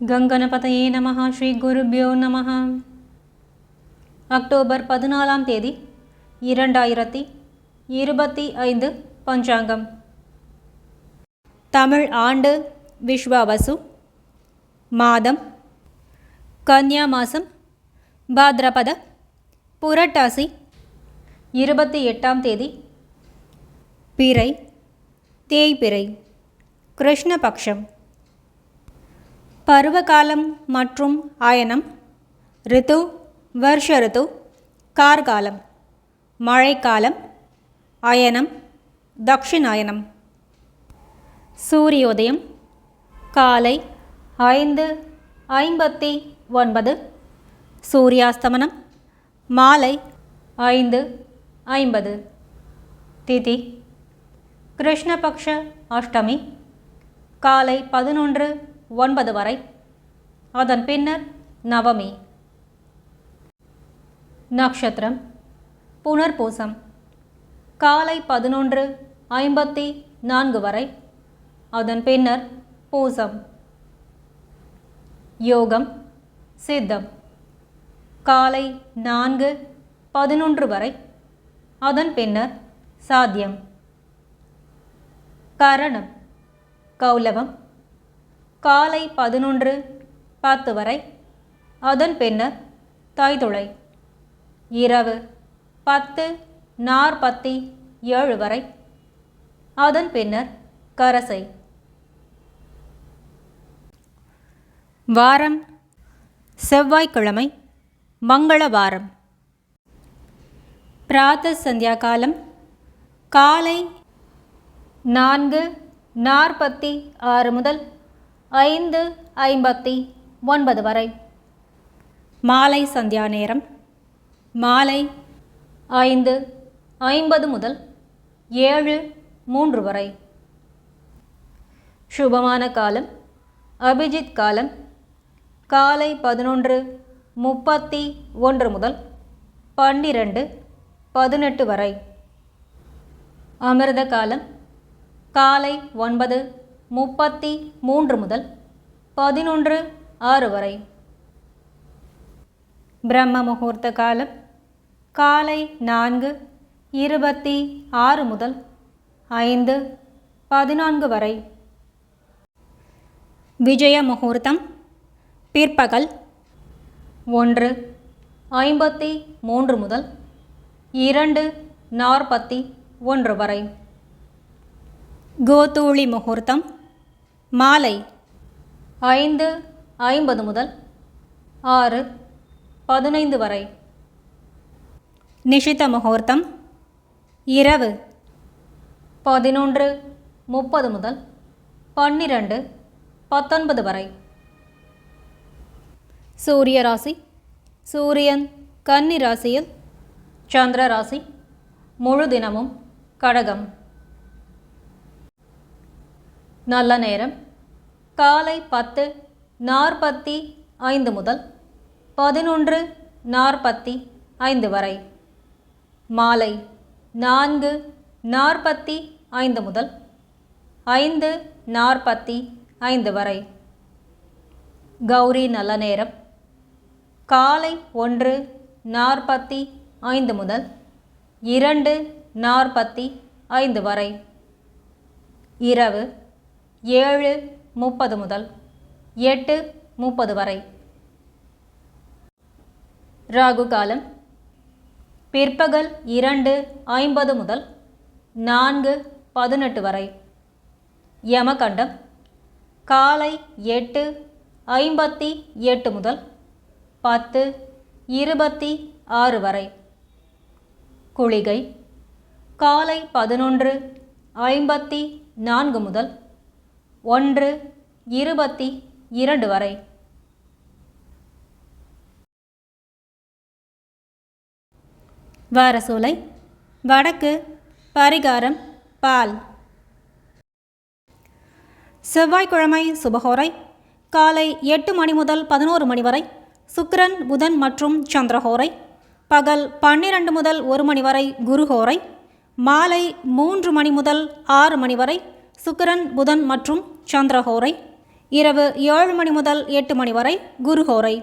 கங்கணபதையே நமஹ ஸ்ரீ குருபியோ நம அக்டோபர் பதினாலாம் தேதி இரண்டாயிரத்தி இருபத்தி ஐந்து பஞ்சாங்கம். தமிழ் ஆண்டு விஸ்வாவசு மாதம் கன்யா மாதம் பாத்ரபத புரட்டாசி இருபத்தி எட்டாம் தேதி பிறை தேய்பிறை கிருஷ்ணபக்ஷம். பருவகாலம் மற்றும் ஆயனம் ரித்து வருஷ ரித்து கார்காலம் மழைக்காலம் அயனம் தக்ஷிணாயனம். சூரியோதயம் காலை ஐந்து ஐம்பத்தி ஒன்பது. சூரியாஸ்தமனம் மாலை ஐந்து ஐம்பது. திதி கிருஷ்ணபக்ஷ அஷ்டமி காலை பதினொன்று ஒன்பது வரை. அதன் பின்னர் நவமி. நட்சத்திரம் புனர்பூசம். காலை பதினொன்று ஐம்பத்தி நான்கு வரை. அதன் பின்னர் பூசம். யோகம். சித்தம். காலை நான்கு பதினொன்று வரை. அதன் பின்னர் சாத்தியம். கரணம். கௌலவம். காலை பதினொன்று. பத்து வரை. அதன் பின்னர் தைதுளை இரவு பத்து நாற்பத்தி ஏழு வரை. அதன் பின்னர் கரசை. வாரம். செவ்வாய்க்கிழமை மங்களவாரம். பிராத்த சந்தியா காலம் காலை நான்கு நாற்பத்தி ஆறு முதல் ஐந்து ஐம்பத்தி ஒன்பது வரை. மாலை சந்தியா நேரம். மாலை ஐந்து ஐம்பது முதல் ஏழு மூன்று வரை. சுபமான காலம். அபிஜித் காலம். காலை பதினொன்று முப்பத்தி ஒன்று முதல் பன்னிரண்டு பதினெட்டு வரை. அமிர்த காலம். காலை ஒன்பது முப்பத்தி மூன்று முதல் பதினொன்று ஆறு வரை. பிரம்ம முகூர்த்த காலம் காலை நான்கு இருபத்தி ஆறு முதல் ஐந்து பதினான்கு வரை. விஜய முகூர்த்தம் பிற்பகல் ஒன்று ஐம்பத்தி மூன்று முதல் இரண்டு நாற்பத்தி ஒன்று வரை. கோதூளி முகூர்த்தம் மாலை ஐந்து ஐம்பது முதல் ஆறு பதினைந்து வரை. நிஷித்த முகூர்த்தம் இரவு பதினொன்று முப்பது முதல் பன்னிரண்டு பத்தொன்பது வரை. சூரிய ராசி சூரியன் கன்னி ராசியில் சந்திர ராசி முழு தினமும் கடகம். நல்ல நேரம். காலை பத்து நாற்பத்தி ஐந்து முதல் பதினொன்று நாற்பத்தி ஐந்து வரை. மாலை நான்கு நாற்பத்தி ஐந்து முதல் ஐந்து நாற்பத்தி ஐந்து வரை. கௌரி நல்ல நேரம். காலை ஒன்று நாற்பத்தி ஐந்து முதல் இரண்டு நாற்பத்தி ஐந்து வரை. இரவு ஏழு முப்பது முதல் எட்டு முப்பது வரை. ராகு காலம் பிற்பகல் இரண்டு ஐம்பது முதல் நான்கு பதினெட்டு வரை. யமகண்டம் காலை எட்டு ஐம்பத்தி எட்டு முதல் பத்து இருபத்தி ஆறு வரை. குளிகை காலை பதினொன்று ஐம்பத்தி நான்கு முதல் ஒன்று இருபத்தி இரண்டு வரை. வாரசூலை வடக்கு பரிகாரம் பால். செவ்வாய்க்கிழமை சுபஹோரை காலை எட்டு மணி முதல் பதினோரு மணி வரை சுக்கிரன் புதன் மற்றும் சந்திரஹோரை பகல் பன்னிரண்டு முதல் ஒரு மணி வரை குருஹோரை மாலை மூன்று மணி முதல் ஆறு மணி வரை சுக்கிரன் புதன் மற்றும் சந்திரஹோரை. இரவு ஏழு மணி முதல் எட்டு மணி வரை குருஹோரை.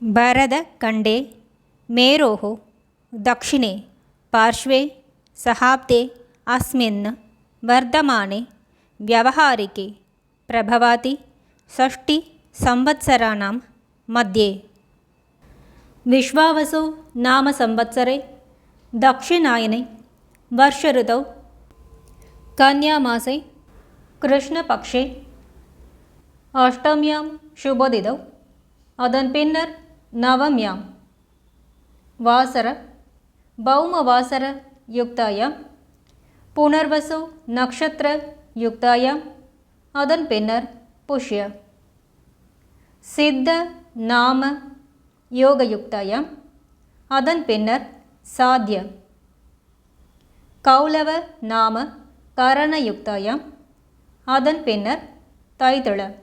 ಬರದ ಕಂಡೆ ಮೇರೋಃ दक्षिणे पार्श्वे सहाब्दे अस्मिन् वर्धमाने व्यवहारिके प्रभवाति षष्टिसंवत्सराणां मध्ये विश्वावसो नाम संवत्सरे दक्षिणायने वर्षऋतौ कन्यामासे कृष्णपक्षे अष्टम्यां शुभोदितौ अदन्पिन्नर् நவம்யாம். வாசர. பௌமவாசர யுக்தாயாம். புனர்வசு நக்ஷத்திர யுக்தாயாம். அதன் பின்னர் புஷ்ய. சித்த நாம யோகயுக்தாயாம் அதன் பின்னர் சாத்திய கௌலவ நாம கரணயுக்தாயாம் அதன் பின்னர் தைதள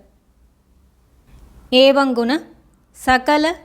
ஏவங்குண சகல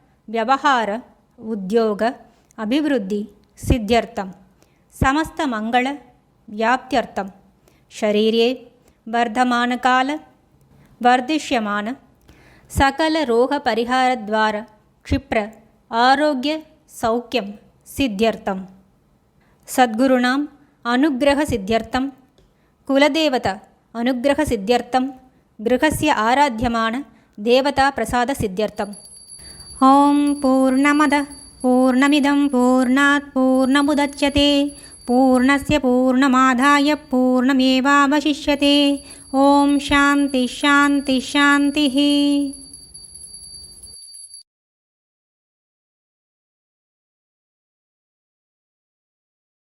ವ್ಯವಹಾರ ಉದ್ಯೋಗ ಅಭಿವೃದ್ಧಿ ಸಿದ್ಧ್ಯರ್ಥಂ ಸಮಸ್ತ ಮಂಗಳ ವ್ಯಾಪ್ತ್ಯರ್ಥಂ ಶರೀರೇ ವರ್ಧಮಾನಕಾಲ ವರ್ಧಿಷ್ಯಮಾನ సకల రోగ పరిహార ద్వార క్షిప్ర ఆరోగ్య సౌఖ్యం సిద్ధ్యర్థం. సద్గురుణాం అనుగ్రహ సిద్ధ్యర్థం కులదేవత అనుగ్రహ సిద్ధ్యర్థం గృహస్య ఆరాధ్యమాన దేవతా ప్రసాద సిద్ధ్యర్థం. ॐ पूर्णमदः पूर्णमिदं पूर्णात् पूर्णमुदच्यते। पूर्णस्य पूर्णमादाय पूर्णमेवावशिष्यते। ॐ शान्तिः शान्तिः शान्तिः।